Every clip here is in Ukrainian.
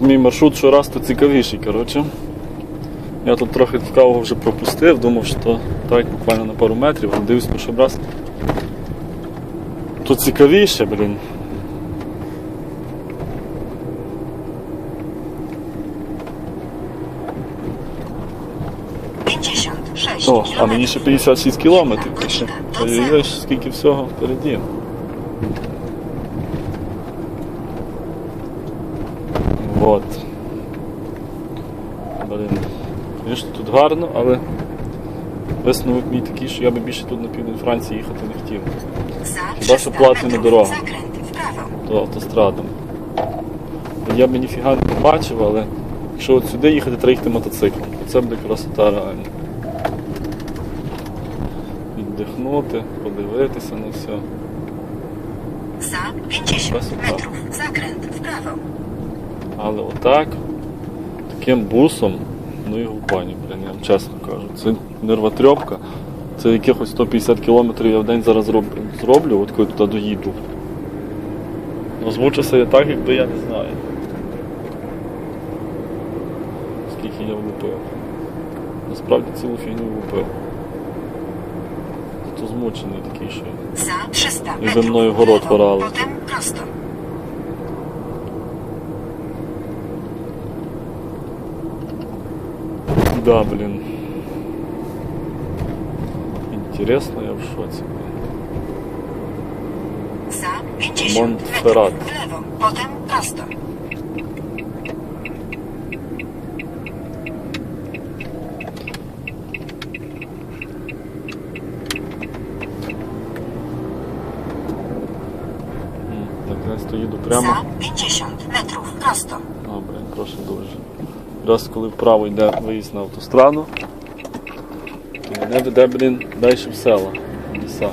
Мій маршрут щораз то цікавіший, коротше. Я тут трохи цікавого вже пропустив, думав, що так буквально на пару метрів, але дивлюсь перший раз. Тут цікавіше, блін. О, а мені ще 56 кілометрів. Ой-ой-ой, скільки всього впереді. Вот. Блін. Звісно, тут гарно, але висновок мій такий, що я би більше тут на південь Франції їхати не хотів. Хіба що 300 платна metrów дорога. Zakręt w prawo. до автострадом. Я б ніфіга не побачив, але якщо от сюди їхати, треба їхати мотоциклом, то це буде красота реально. Віддихнути, подивитися на все. Za 50 Красота. metrów zakręt w prawo. Але отак, таким бусом, ну і в бані, блін, я вам чесно кажу. Це нервотрепка. Це якихось 150 кілометрів я в день зараз зроблю, зроблю от коли туди доїду. Ну, змучуся я так, якби я не знаю. Скільки я влупив. Насправді цілу фігню влупив. Зато змучений такий ще. Za 300 I ze mną metrów город lewo, porali. potem prosto. Да, блін. Інтересно, я в шоці. Za 50 Montferrat. metrów w lewo, potem prosto. М, Так, я стоїду прямо. Za 50 metrów prosto. А, блін, прошу дуже. Раз коли вправо йде виїзд на автостраду, то мене веде, блін, далі в села. в Ліса.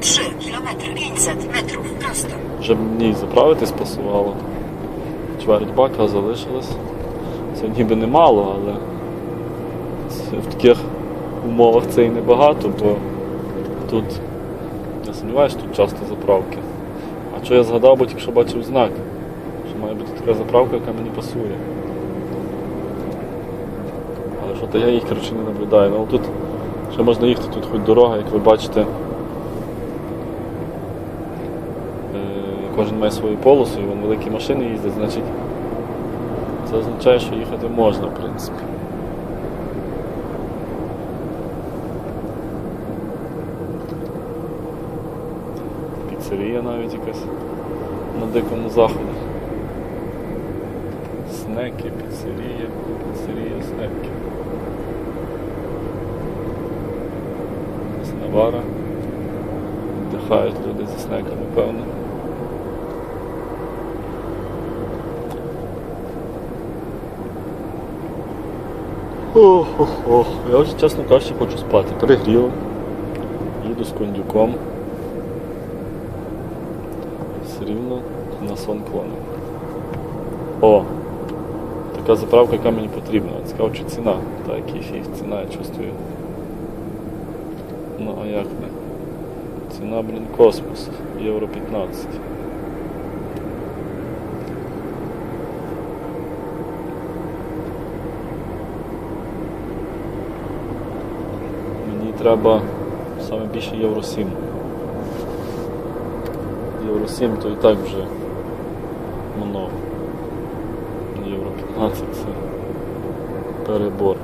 Trzy kilometry 500 metrów prosto. Вже мені і заправитись пасувало. Чверть бака залишилось. Це ніби немало, але в таких умовах це і небагато, бо тут, я сумніваюся, тут часто заправки. А що я згадав, бо тільки що бачив знак, що має бути така заправка, яка мені пасує. Але що то я їх коротше не наблюдаю. Ну, тут ще можна їхати, тут хоч дорога, як ви бачите. Е, Кожен має свою полосу, і вон великі машини їздять, значить це означає, що їхати можна, в принципі. Піцерія навіть якась на дикому заході. Снеки, піцерія, піцерія, снеки. Навара. Вдихають люди зі снеками, певно. Ох, ох, ох. Я вже, чесно кажучи, хочу спати. Перегріло. Їду з кондюком. Все рівно на сон клону. О! Така заправка, яка мені потрібна. Цікаво, чи ціна. Та який фіг ціна, я чувствую. Ну, а як не? Ціна, блін, космос. Євро 15. Мені треба саме більше Євро 7. Євро 7 то і так вже много. Євро 15 це перебор.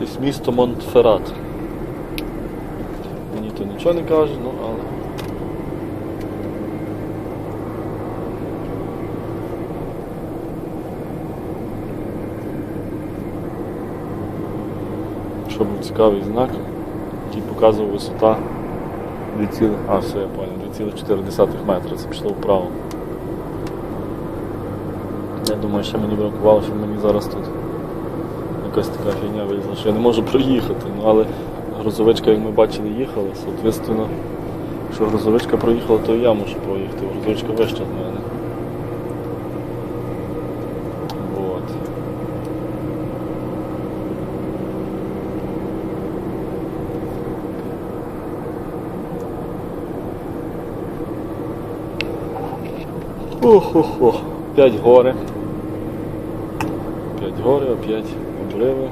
Якесь місто Монтферрат. Мені то нічого не каже, ну але. Що був цікавий знак, який показував висота 2, а, все, я понял, 2,4 метра. Це пішло вправо. Я думаю, що мені бракувало, що мені зараз тут якась така фігня вилізла, що я не можу проїхати. Ну, але грузовичка, як ми бачили, їхала, соответственно, якщо грузовичка проїхала, то і я можу проїхати. Грузовичка вища з мене. Ох-ох-ох. П'ять гори. П'ять гори, опять обриви.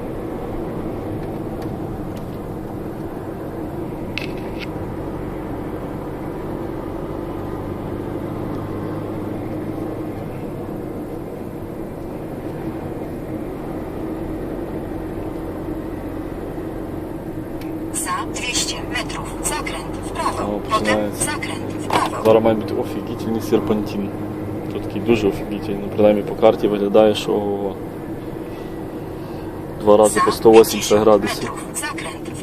Za 200 metrów. Zakręt w prawo. O, Potem починається. zakręt w prawo. Зараз має бути офігітельний серпантин. Тут такий дуже офігітельний. Ну, принаймні по карті виглядає, що ого. два рази по 180 градусів.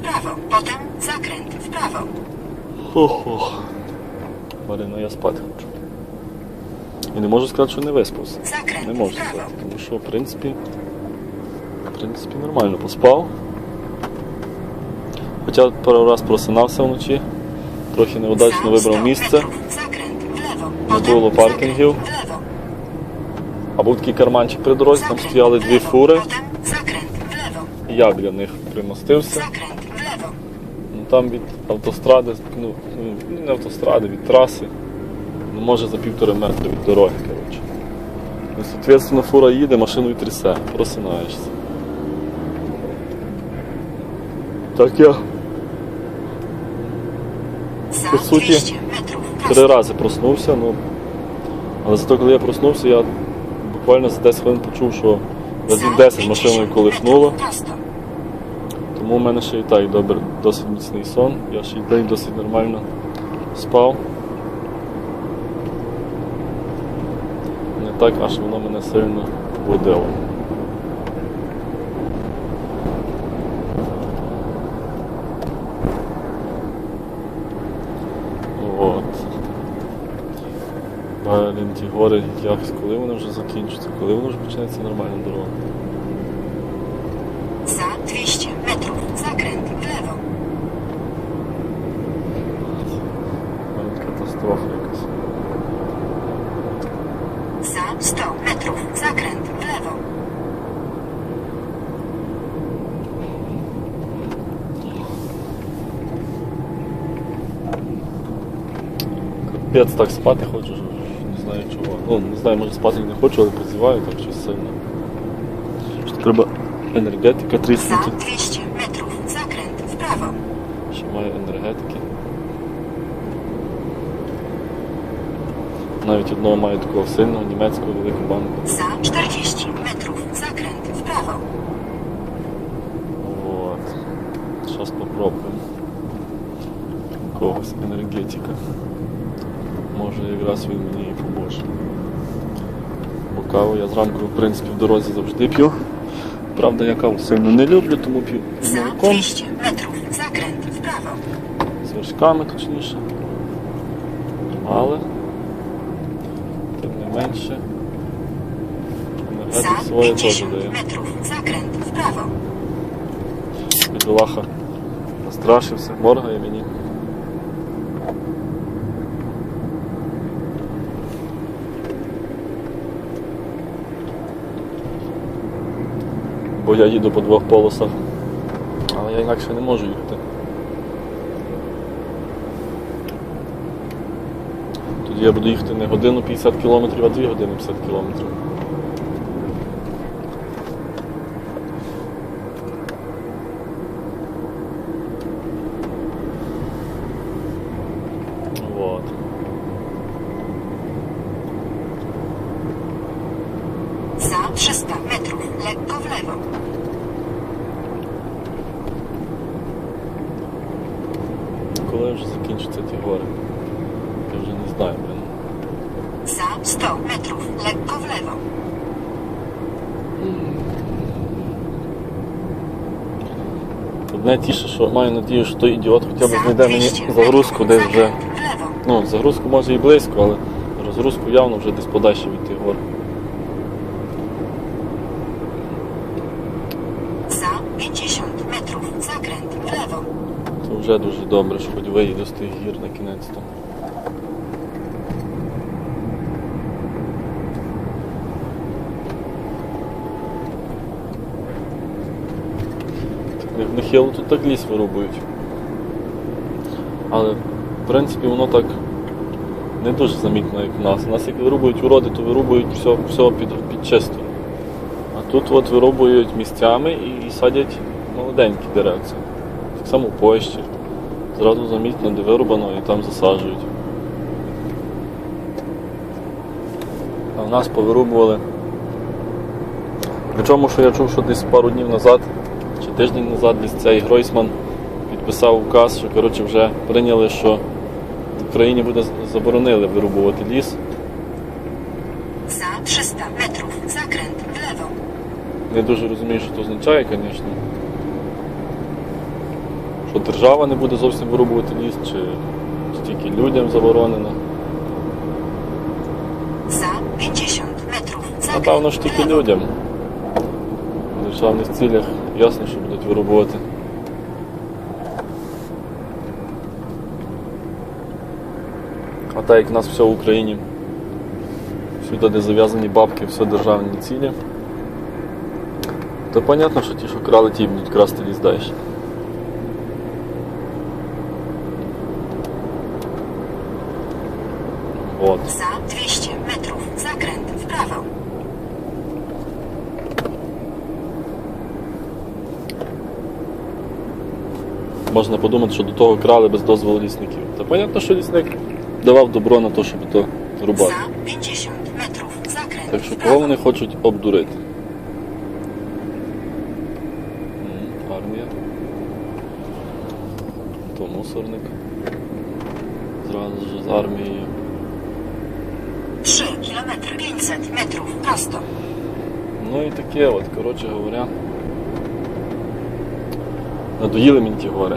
prawo. Potem zakręt w prawo. Ох-ох. Марина, я спати хочу. І не можу сказати, що не виспався. Не можу сказати, тому що, в принципі, в принципі, нормально поспав. Хоча пару раз просинався вночі, трохи неудачно вибрав місце. Не було паркінгів. А був такий карманчик при дорозі, там стояли дві фури, я біля них примостився. Ну, там від автостради, ну, ну, не автостради, від траси, ну, може за півтори метри від дороги, коротше. Ну, соответственно, фура їде, машину і трясе, просинаєшся. Так я 200 metrów. три рази проснувся, ну, але зато коли я проснувся, я буквально за 10 хвилин почув, що разів 10 машиною 50 колихнуло. Тому в мене ще і так добре, досить міцний сон. Я ще й день досить нормально спав. Не так, аж воно мене сильно будило. От. Блін, ті гори, як, коли вони вже закінчаться, коли воно вже почнеться нормальна дорога. Za 200 metrów. Zakręt w lewo. Навіть катастрофа якась. Za 100 metrów. Zakręt w lewo. Капець так спати хочу, що не знаю чого. Ну, не знаю, може спати не хочу, але прозіваю так щось сильно. Що треба енергетика тріснути. 200 metrów. Zakręt w prawo. Ще маю енергетики. Навіть одного маю такого сильного німецького великого банку. Za 40 metrów. Zakręt w prawo. Вот. Сейчас попробуємо. Якогось енергетика. Може якраз він мені і поможе. Бо каву я зранку, в принципі, в дорозі завжди п'ю. Правда, я каву сильно не люблю, тому п'ю з молоком, 200 metrów. Zakręt з вершками точніше. Але, тим не менше, енергетик своє теж 50 дає. Бідолаха настрашився, моргає мені. Бо я їду по двох полосах, але я інакше не можу їхати. Тоді я буду їхати не годину 50 кілометрів, а 2 години 50 кілометрів. Вот. Za 300 metrów. Lekko w lewo. Коли вже закінчаться ті гори? Я вже не знаю, блин. Za 100 metrów. Lekko w lewo. Одне тіше, що маю надію, що той ідіот хоча б Za знайде мені 200 загрузку metrów. десь вже. Zakręt w lewo. Ну, загрузку може і близько, але розгрузку явно вже десь подальше від тих гор. Za 50 metrów. Zakręt w lewo. Це вже дуже добре, що хоч виїду з тих гір на кінець-то. Так, Як нахило тут так ліс вирубують. Але в принципі воно так Не дуже замітно, як в нас. У нас як вирубують уроди, то вирубують все, все під, під чисто. А тут от вирубують місцями і, і садять молоденькі деревця. Так само в Польщі. Зразу замітно, де вирубано, і там засаджують. А в нас повирубували. Причому, що я чув, що десь пару днів назад, чи тиждень назад, десь цей Гройсман підписав указ, що коротше, вже прийняли, що в Україні буде заборонили вирубувати ліс. Za 300 metrów. Zakręt w lewo. Не дуже розумію, що це означає, звісно. Що держава не буде зовсім вирубувати ліс, чи, чи тільки людям заборонено. Za 50 metrów. Zakręt Напевно ж тільки людям. В державних цілях ясно, що будуть вирубувати. А так як в нас все в Україні, всюди, де зав'язані бабки, все державні цілі, то понятно, що ті, що крали, ті будуть красти ліс далі. От. Za 200 metrów. Zakręt w prawo. Можна подумати, що до того крали без дозволу лісників. Та понятно, що лісник давав добро на те, щоб то рубати. Za 50 metrów. Zakręt Так що кого вони хочуть обдурити? Армія. То мусорник. Зразу ж з армією. 3 kilometry. 500 metrów. Prosto. Ну і таке, от, коротше говоря. Надоїли мені ті гори.